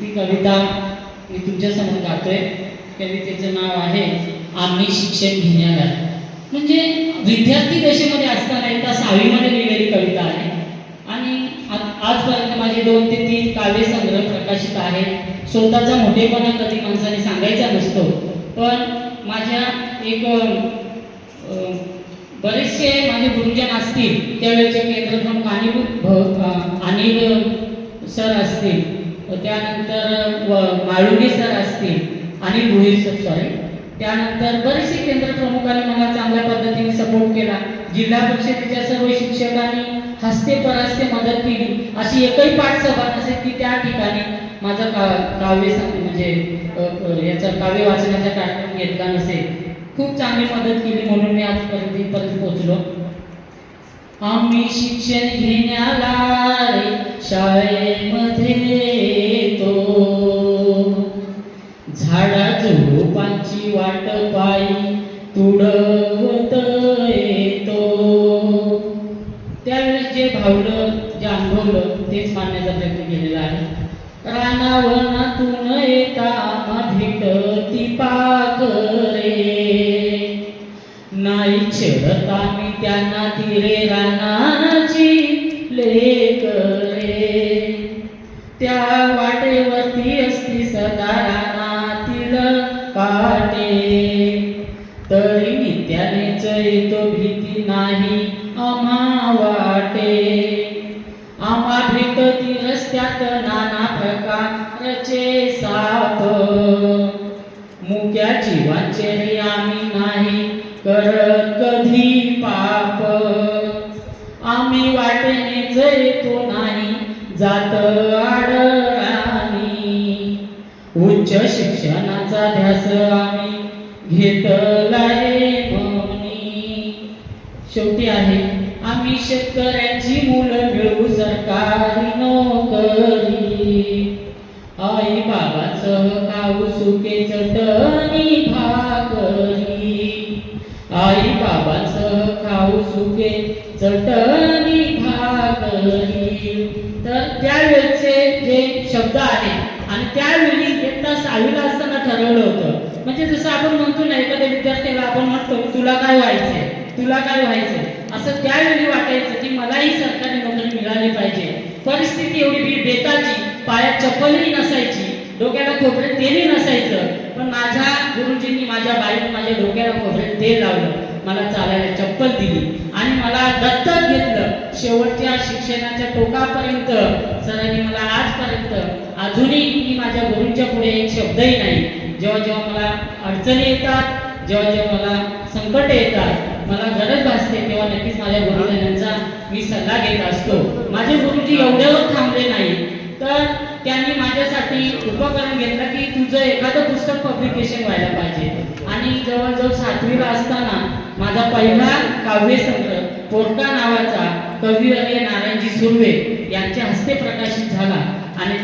ती कविता मी तुमच्यासमोर गातोय. कवितेचं नाव आहे आम्ही शिक्षण घेण्याला. म्हणजे विद्यार्थी दशेमध्ये असताना एकदा सहावीमध्ये लिहिलेली कविता आहे. आणि आजपर्यंत माझे दोन ते तीन काव्य संग्रह प्रकाशित आहे. स्वतःचा मोठेपणा कधी माणसाने सांगायचा नसतो. पण माझ्या एक बरेचसे माझे गुरुजन असतील त्यावेळेचे केंद्र प्रमुख अनिल भ- अनिल सर असतील. त्यानंतर व- सर असतील आणि भुईर सर सॉरी त्यानंतर बरेचसे केंद्र प्रमुखांनी मला चांगल्या पद्धतीने सपोर्ट केला. जिल्हा परिषदेच्या सर्व शिक्षकांनी हस्ते परस्ते मदत केली. अशी एकही पाठ सभा नसेल की त्या ठिकाणी माझा का काव्य म्हणजे याचा काव्य वाचनाचा कार्यक्रम घेतला नसेल. खूप चांगली मदत केली म्हणून मी आजपर्यंत इथपर्यंत पोहोचलो. आम्ही शिक्षण घेण्याला शाळेमध्ये झाडा झुडपांची वाट पायी तुडवत येतो त्यावेळेस जे भावलं जे अनुभवलं तेच मानण्याचा प्रयत्न केलेला आहे. रानावनातून येता भेटती पाखरे नाही छेडता मी त्यांना तिरे रानाची लेकरे. त्या वाटेवरती असती सदा आहे. तरी नित्याने चैतो भीती नाही आम्हा वाटे. आम्हा भेटती रस्त्यात नाना प्रकारचे साथ मुक्या जीवांचे रे आम्ही नाही करत कधी पाप. आम्ही वाटेने जैतो नाही जात आडराणी उच्च शिक्षणाचा ध्यास आम्ही घेतला रे शेवटी आहे आम्ही शेतकऱ्यांची मुलं मिळवू सरकारी नोकरी. आई बाबाचं खाऊ सुके चटणी भाकरी. आई बाबाचं खाऊ सुके चटणी भाकरी. तर त्यावेळेचे जे शब्द आहेत आणि त्यावेळी एकदा सहावीला असताना ठरवलं होतं. म्हणजे जसं आपण म्हणतो ना एखाद्या विद्यार्थ्याला आपण म्हणतो तुला काय व्हायचंय? तुला काय व्हायचंय? असं त्यावेळी वाटायचं की मलाही सरकारी नोकरी मिळाली पाहिजे. परिस्थिती एवढी बी बेताची पायात चप्पलही नसायची डोक्याला खोबरे तेलही नसायचं. पण माझ्या गुरुजींनी माझ्या बाईने माझ्या डोक्याला खोबरे तेल लावलं. मला चालायला चप्पल दिली. आणि मला दत्तक घेतलं. शेवटच्या शिक्षणाच्या टोकापर्यंत सरांनी मला आजपर्यंत अजूनही मी माझ्या गुरूंच्या पुढे एक शब्दही नाही. जेव्हा जेव्हा मला अडचणी येतात जेव्हा जेव्हा मला संकट येतात मला गरज भासते तेव्हा नक्कीच माझ्या गुरुजनांचा मी सल्ला घेत असतो. माझे गुरुजी एवढ्यावर थांबले नाही तर त्यांनी माझ्यासाठी उपकरण घेतलं की तुझं एखादं पुस्तक पब्लिकेशन व्हायला पाहिजे. आणि जवळजवळ सातवीला असताना माझा पहिला काव्यसंग्रह पोर्टा नावाचा कवी नारायणजी सुर्वे यांच्या हस्ते प्रकाशित झाला. आणि